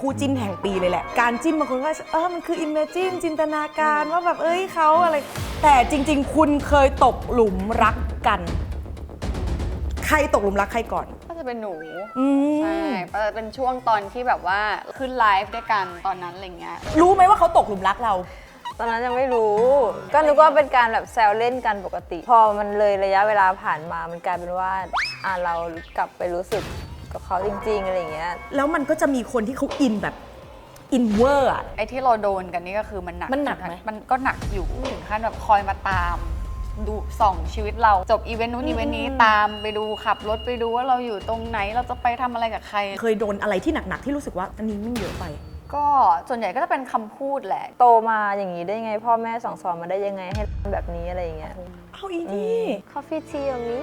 คู่จิ้นแห่งปีเลยแหละ การจิ้นบางคนก็เออมันคืออิมเมจินจินตนาการว่าแบบเอ้ยเขาอะไร แต่จริง ๆ คุณเคยตกหลุมรักกัน ใครตกหลุมรักใครก่อน ก็จะเป็นหนู อืมใช่ก็จะเป็นช่วงตอนที่แบบว่าขึ้นไลฟ์ด้วยกันตอนนั้นอะไรเงี้ย รู้ไหมว่าเขาตกหลุมรักเรา ตอนนั้นยังไม่รู้ ก็นึกว่าเป็นการแบบแซวเล่นกันปกติ พอมันเลยระยะเวลาผ่านมา มันกลายเป็นว่าอ่าเรากลับไปรู้สึก กับเขาจริงๆอะไรอย่างเงี้ย แล้วมันก็จะมีคนที่เขาอินแบบอินเวอร์อะ ไอ้ที่เราโดนกันนี่ก็คือมันหนักมันหนักไหม มันก็หนักอยู่ถึงขั้นแบบคอยมาตาม ดูส่องชีวิตเราจบอีเวนต์นู้นอีเวนต์นี้ตามไปดูขับรถไปดูว่าเราอยู่ตรงไหนเราจะไปทำอะไรกับใคร เคยโดนอะไรที่หนักๆที่รู้สึกว่าอันนี้มันเยอะไป ก็ส่วนใหญ่ก็จะเป็นคำพูดแหละ โตมาอย่างนี้ได้ไง พ่อแม่สั่งสอนมาได้ยังไงให้แบบนี้อะไรอย่างเงี้ยเอาอีนี่ Coffee tea on me